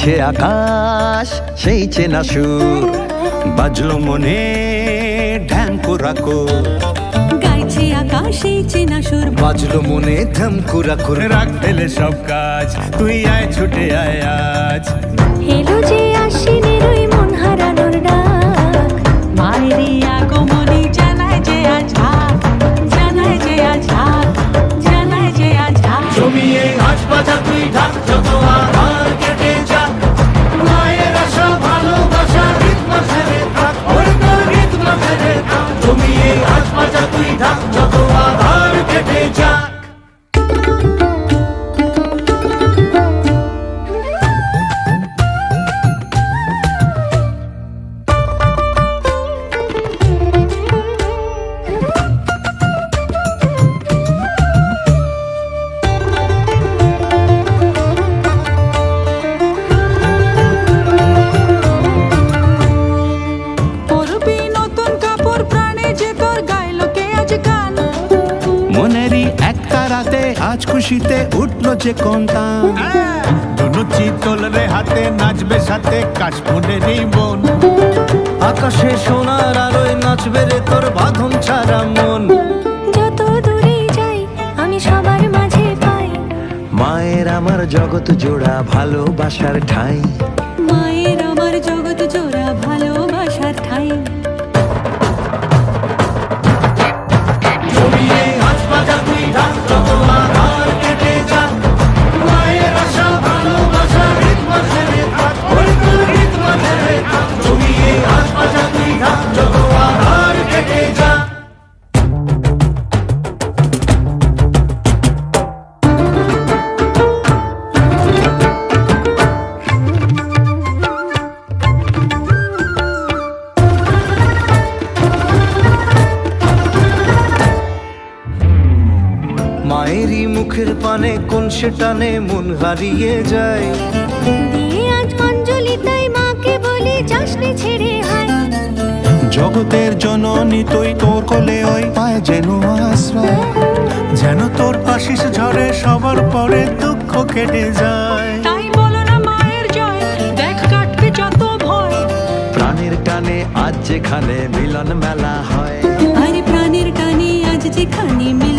গাইছে আকাশ সেই চেনা সুর। বাজলো মনে ঢ্যাঙ্কু রাখো গাইছে আকাশে চেনা সুর। বাজলো মনে ধমকুরা করে রাখ ফেলে সব কাজ তুই আয় ছুটে আয় আজ। আজ খুশিতে উঠল যে কোনটা। দুনো চিতল রে হাতে নাচবে সাথে কাশফুলেরই মন। আকাশে সোনার আলোয় নাচবে রে তোর বাঁধন ছাড়া মন। যত দূরে যাই আমি সবার মাঝে পাই। মায়ের আমার জগৎ জোড়া ভালোবাসার ঠাই। মুখের পানে কোন সে টানে মন হারিয়ে যায়। দিয়ে আজ অঞ্জলি তাই মাকে বলি যাসনে ছেড়ে হায় জগতের জননী তুই তোর কোলে ওই পায় যেন আশ্রয়। যেন তোর আশিস ঝরে সবার পরে দুঃখ কেটে যায়। তাই বলো না মায়ের জয় দেখ কাটবে যত ভয়। প্রাণের টানে আজ যেখানে মিলন মেলা হয়। আর প্রাণের টানে আজ যেখানে মিলন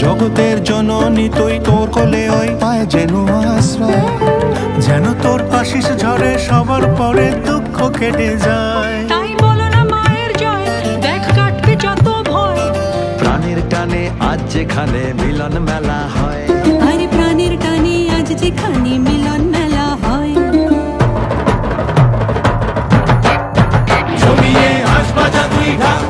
জগতের জননী তুই তোর কোলে ওই পায় যেন আশ্রয়। যেন তোর আশিস ঝরে সবার পরে দুঃখ কেটে যায়। তাই বলো না মায়ের জয় দেখ কাটবে যত ভয়। প্রাণের টানে আজ যেখানে মিলন মেলা হয়। আরে প্রাণের টানে আজ যেখানে মিলন মেলা হয়। ছড়িয়ে আসবা তুই ঢাক